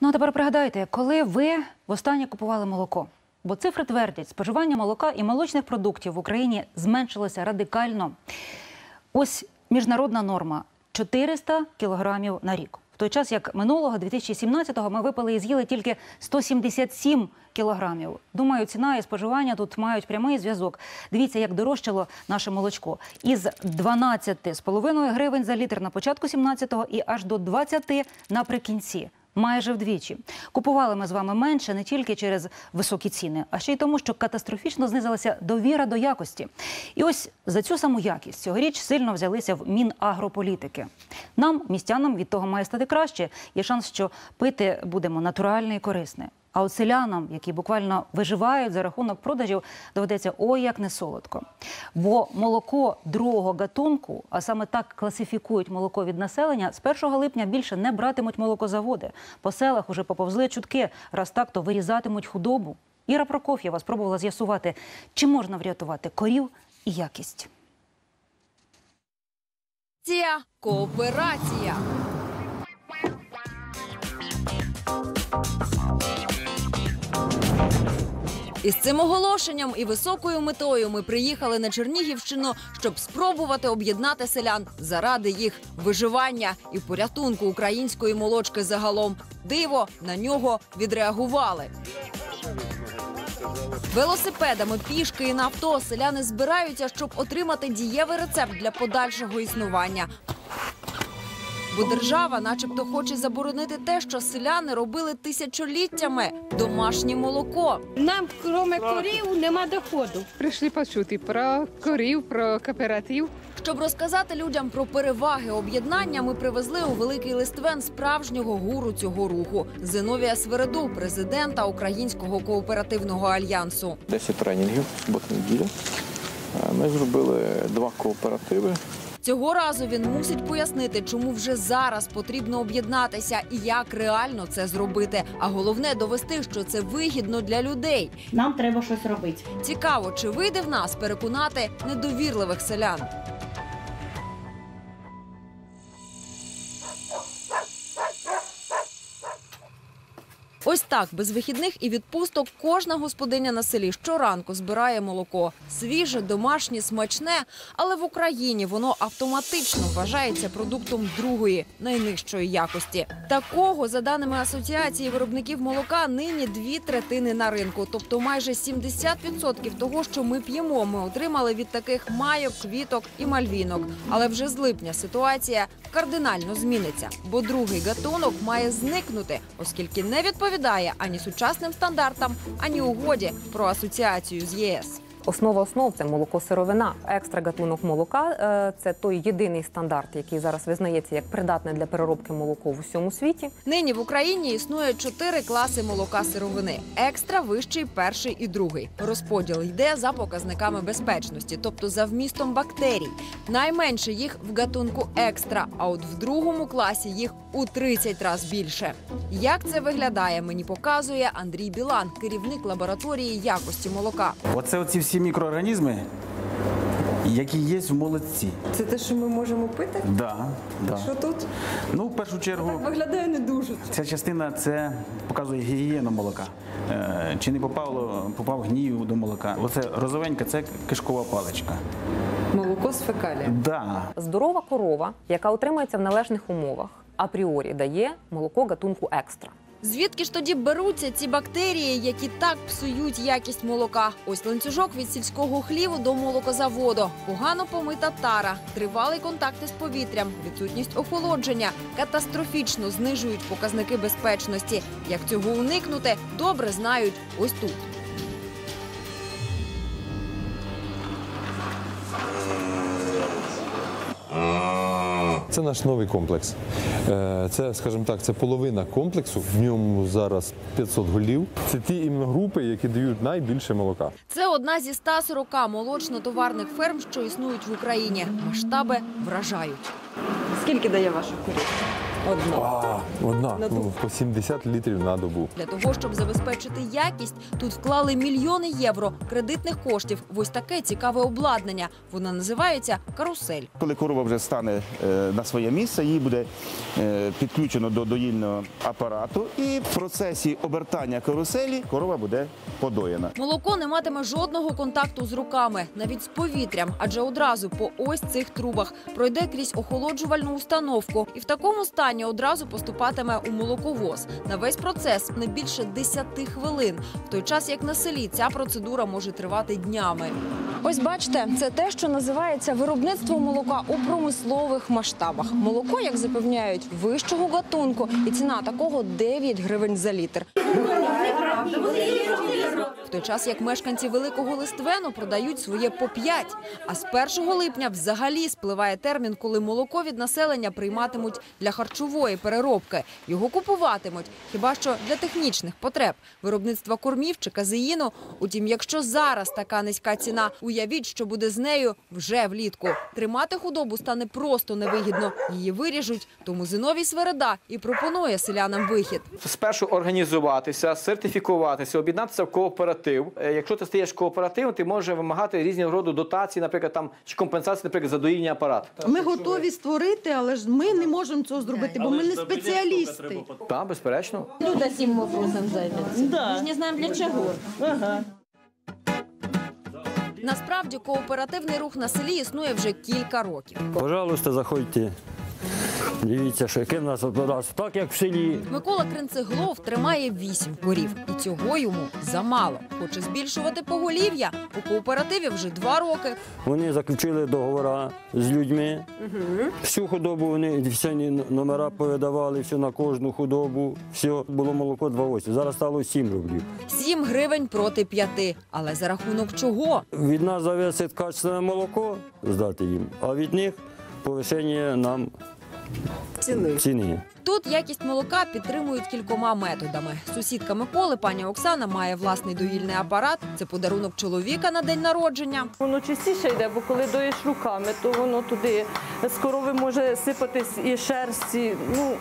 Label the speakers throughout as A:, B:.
A: Ну а тепер пригадайте, коли ви востаннє купували молоко? Бо цифри твердять, споживання молока і молочних продуктів в Україні зменшилося радикально. Ось міжнародна норма 400 кілограмів на рік. В той час, як минулого 2017-го ми випили і з'їли тільки 177 кілограмів. Думаю, ціна і споживання тут мають прямий зв'язок. Дивіться, як дорожчало наше молочко із 12,5 гривень за літр на початку 17-го і аж до 20 наприкінці. Майже вдвічі купували ми з вами менше не тільки через високі ціни, а ще й тому, що катастрофічно знизилася довіра до якості. І ось за цю саму якість цьогоріч сильно взялися в Мінагрополітики. Нам, містянам, від того має стати краще. Є шанс, що пити будемо натуральне і корисне. А от селянам, які буквально виживають за рахунок продажів, доведеться ой як не солодко. Бо молоко другого гатунку, а саме так класифікують молоко від населення, з 1 липня більше не братимуть молокозаводи. По селах уже поповзли чутки, раз так, то вирізатимуть худобу. Іра Прокоф'єва спробувала з'ясувати, чи можна врятувати корів і якість.
B: Ця кооперація. Із цим оголошенням і високою метою ми приїхали на Чернігівщину, щоб спробувати об'єднати селян заради їх виживання і порятунку української молочки загалом. Диво на нього відреагували. Велосипедами, пішки і на авто селяни збираються, щоб отримати дієвий рецепт для подальшого існування. Бо держава, начебто, хоче заборонити те, що селяни робили тисячоліттями домашнє молоко.
C: Нам, крім корів, нема доходу.
D: Прийшли почути про корів, про кооператив.
B: Щоб розказати людям про переваги об'єднання, ми привезли у великий листвен справжнього гуру цього руху Зиновія Свереду, президента Українського кооперативного альянсу.
E: 10 тренінгів, субота неділя. Ми зробили два кооперативи.
B: Цього разу він мусить пояснити, чому вже зараз потрібно об'єднатися і як реально це зробити. А головне довести, що це вигідно для людей.
F: Нам треба щось робити.
B: Цікаво, чи вийде в нас переконати недовірливих селян. Так, без вихідних і відпусток, кожна господиня на селі щоранку збирає молоко. Свіже, домашнє, смачне, але в Україні воно автоматично вважається продуктом другої, найнижчої якості. Такого, за даними асоціації виробників молока, нині дві третини на ринку. Тобто майже 70% того, що ми п'ємо, ми отримали від таких майок, квіток і мальвінок. Але вже з липня ситуація кардинально зміниться, бо другий гатунок має зникнути, оскільки не відповідає ані сучасним стандартам, ані угоді про асоціацію з ЄС.
G: Основа основ це молоко сировина. Екстра гатунок молока е, це той єдиний стандарт, який зараз визнається як придатне для переробки молоко в усьому світі.
B: Нині в Україні існує чотири класи молока сировини: екстра, вищий, перший і другий. Розподіл йде за показниками безпечності, тобто за вмістом бактерій. Найменше їх в гатунку екстра, а от в другому класі їх у 30 разів більше. Як це виглядає, мені показує Андрій Білан, керівник лабораторії якості молока.
H: Оце оці всі мікроорганізми, які є в молодці.
I: Це те, що ми можемо пити?
H: Да, да.
I: Що тут?
H: Ну, в першу чергу,
I: Виглядає не дуже.
H: ця частина це показує гігієну молока. Е, чи не попало, попав гнію до молока. Оце розовенька це кишкова паличка.
I: Молоко з фекалії.
H: Да.
G: Здорова корова, яка утримується в належних умовах, апріорі дає молоко гатунку екстра.
B: Звідки ж тоді беруться ці бактерії, які так псують якість молока? Ось ланцюжок від сільського хліву до молокозаводу, погано помита тара, тривалий контакт із повітрям, відсутність охолодження катастрофічно знижують показники безпечності. Як цього уникнути, добре знають ось тут.
J: Це наш новий комплекс. Е, Це, скажімо так, це половина комплексу. В ньому зараз 500 голів. Це ті іменно групи, які дають найбільше молока.
B: Це одна зі 140 молочно-товарних ферм, що існують в Україні. Масштаби вражають.
I: Скільки дає ваша корів? Одна.
J: А, одна ну, по 70 літрів на добу.
B: Для того, щоб забезпечити якість, тут вклали мільйони євро кредитних коштів в ось таке цікаве обладнання. Воно називається карусель.
F: Коли корова вже стане е, на своє місце, її буде е, підключено до доїльного апарату, і в процесі обертання каруселі корова буде подоєна.
B: Молоко не матиме жодного контакту з руками, навіть з повітрям, адже одразу по ось цих трубах пройде крізь охолоджувальну установку і в такому стані одразу поступатиме у молоковоз. На весь процес не більше 10 хвилин. В той час, як на селі, ця процедура може тривати днями. Ось бачите, це те, що називається виробництво молока у промислових масштабах. Молоко, як запевняють, вищого гатунку, і ціна такого 9 гривень за літр. Той час як мешканці великого листвену продають своє по 5. А з 1 липня взагалі спливає термін, коли молоко від населення прийматимуть для харчової переробки. Його купуватимуть хіба що для технічних потреб виробництва кормів чи казеїну. Утім, якщо зараз така низька ціна, уявіть, що буде з нею вже влітку. Тримати худобу стане просто невигідно. Її виріжуть. Тому Зиновій Свереда і пропонує селянам вихід.
K: спершу організуватися, сертифікуватися, об'єднатися в кооператив. Е, Якщо ти стаєш кооперативом, ти можеш вимагати різного роду дотацій, наприклад, там чи компенсації, наприклад, за доїльний апарат.
L: Ми готові створити, але ж ми не можемо цього зробити, бо ми не спеціалісти.
K: Так, безперечно.
C: Люда цим вопросом займеться. Ми ж не знаємо для чого.
B: Насправді кооперативний рух на селі існує вже кілька років.
M: Пожалуйста, заходьте. Дивіться, що яке в нас господарство, так як в селі.
B: Микола Кринцеглов тримає вісім корів, і цього йому замало. Хоче збільшувати поголів'я. У кооперативі вже два роки.
M: Вони заключили договори з людьми. Всю худобу вони всі номера повидавали, все на кожну худобу. Все було молоко 2,8. Зараз стало 7 рублів.
B: Сім гривень проти п'яти. Але за рахунок чого?
M: Від нас зависить качественне молоко здати їм, а від них повищення нам
I: Ціни.
M: ціни.
B: Тут якість молока підтримують кількома методами. Сусідка Миколи, пані Оксана, має власний доїльний апарат. Це подарунок чоловіка на день народження.
N: Воно частіше йде, бо коли доїш руками, то воно туди з корови може сипатись і шерсті. Ну,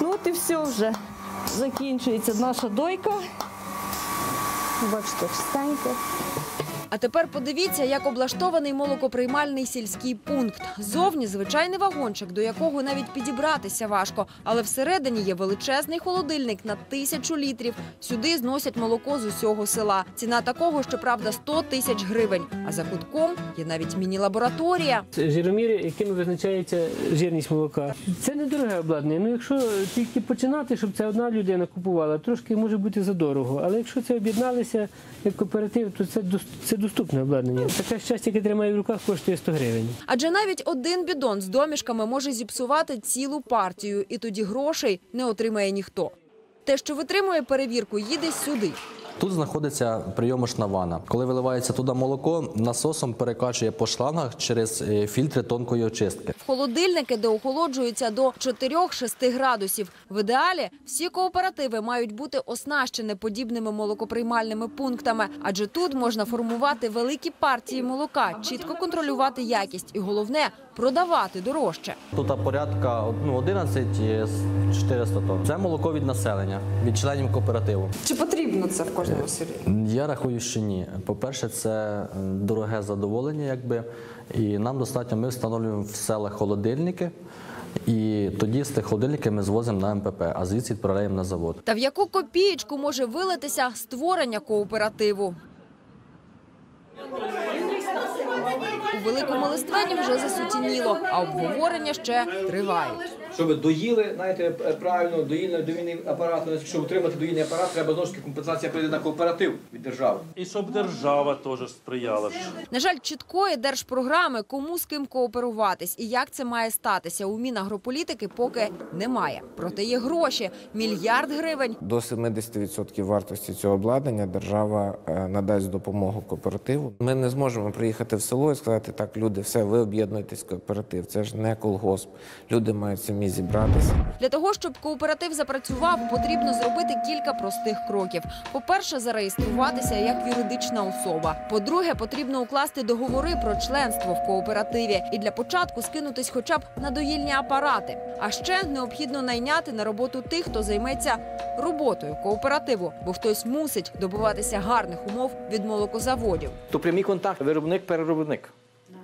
N: ну от і все вже. Закінчується наша дойка. Бачите, чистенько.
B: А тепер подивіться, як облаштований молокоприймальний сільський пункт. Зовні звичайний вагончик, до якого навіть підібратися важко. Але всередині є величезний холодильник на тисячу літрів. Сюди зносять молоко з усього села. Ціна такого, щоправда, 100 тисяч гривень. А за кутком є навіть міні-лабораторія.
O: Жироміри, якими визначається жирність молока. Це недороге обладнання. Ну, якщо тільки починати, щоб це одна людина купувала, трошки може бути задорого. Але якщо це об'єдналися як кооператив, то це, це доступне обладнання. Таке щастя, яке тримає в руках, коштує 100 гривень.
B: Адже навіть один бідон з домішками може зіпсувати цілу партію, і тоді грошей не отримає ніхто. Те, що витримує перевірку, їде сюди.
P: Тут знаходиться прийомочна ванна. Коли виливається туди молоко, насосом перекачує по шлангах через е, фільтри тонкої очистки.
B: Холодильники, де охолоджуються до 4-6 градусів. В ідеалі всі кооперативи мають бути оснащені подібними молокоприймальними пунктами, адже тут можна формувати великі партії молока, чітко контролювати якість і головне продавати дорожче.
P: Тут порядка ну, 11 з 400 тонн. Це молоко від населення, від членів кооперативу.
I: Чи потрібно це в кожному селі?
P: Я рахую, що ні. По-перше, це е, дороге задоволення, якби. І нам достатньо, ми встановлюємо в селах холодильники. І тоді з тих холодильників ми звозимо на МПП, а звідси відправляємо на завод.
B: Та в яку копієчку може вилитися створення кооперативу? У великому листвені вже засутініло, а обговорення ще тривають.
K: Щоб ви доїли, знаєте, правильно, доїльний довільний апарат, щоб отримати доїльний апарат, треба знову ж таки компенсація прийде на кооператив від держави.
Q: І щоб держава теж сприяла.
B: На жаль, чіткої держпрограми, кому з ким кооперуватись і як це має статися у Мінагрополітики поки немає. Проте є гроші – мільярд гривень.
R: До 70% вартості цього обладнання держава е, надасть допомогу кооперативу. Ми не зможемо приїхати в село і сказати, так, люди, все, ви об'єднуєтесь в кооператив. Це ж не колгосп. Люди мають цим самі зібратися.
B: Для того, щоб кооператив запрацював, потрібно зробити кілька простих кроків. По-перше, зареєструватися як юридична особа. По-друге, потрібно укласти договори про членство в кооперативі і для початку скинутись хоча б на доїльні апарати. А ще необхідно найняти на роботу тих, хто займеться роботою кооперативу, бо хтось мусить добиватися гарних умов від молокозаводів.
K: То прямий контакт, виробник-переробник.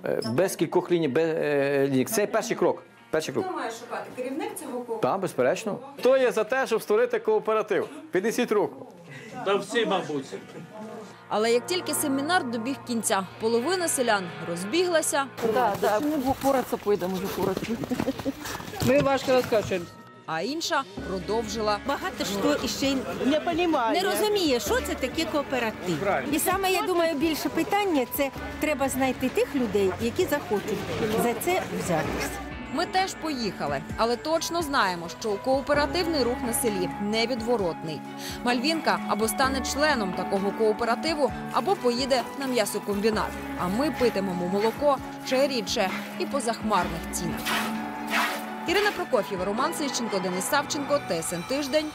K: Е, Без кількох ліній, без е, ліній. Це перший крок. Перший крок.
B: має шукати керівник цього кооперативу?
K: Так, безперечно. Хто є за те, щоб створити кооператив? Піднесіть руку.
Q: Та всі, мабуть.
B: Але як тільки семінар добіг кінця, половина селян розбіглася.
C: Да, да. Не впоратися пойдемо вже впоратися.
N: Ми важко розкачуємо.
B: А інша продовжила.
S: Багато хто іще й
N: Не понімає.
S: не розуміє, що це таке кооператив. І саме я думаю, більше питання це треба знайти тих людей, які захочуть за це взятися.
B: Ми теж поїхали, але точно знаємо, що кооперативний рух на селі невідворотний. Мальвінка або стане членом такого кооперативу, або поїде на м'ясокомбінат. А ми питимемо молоко ще рідше і по захмарних цінах. Ірина Прокоф'єва, Роман Сищенко, Денис Савченко, ТСН Тиждень.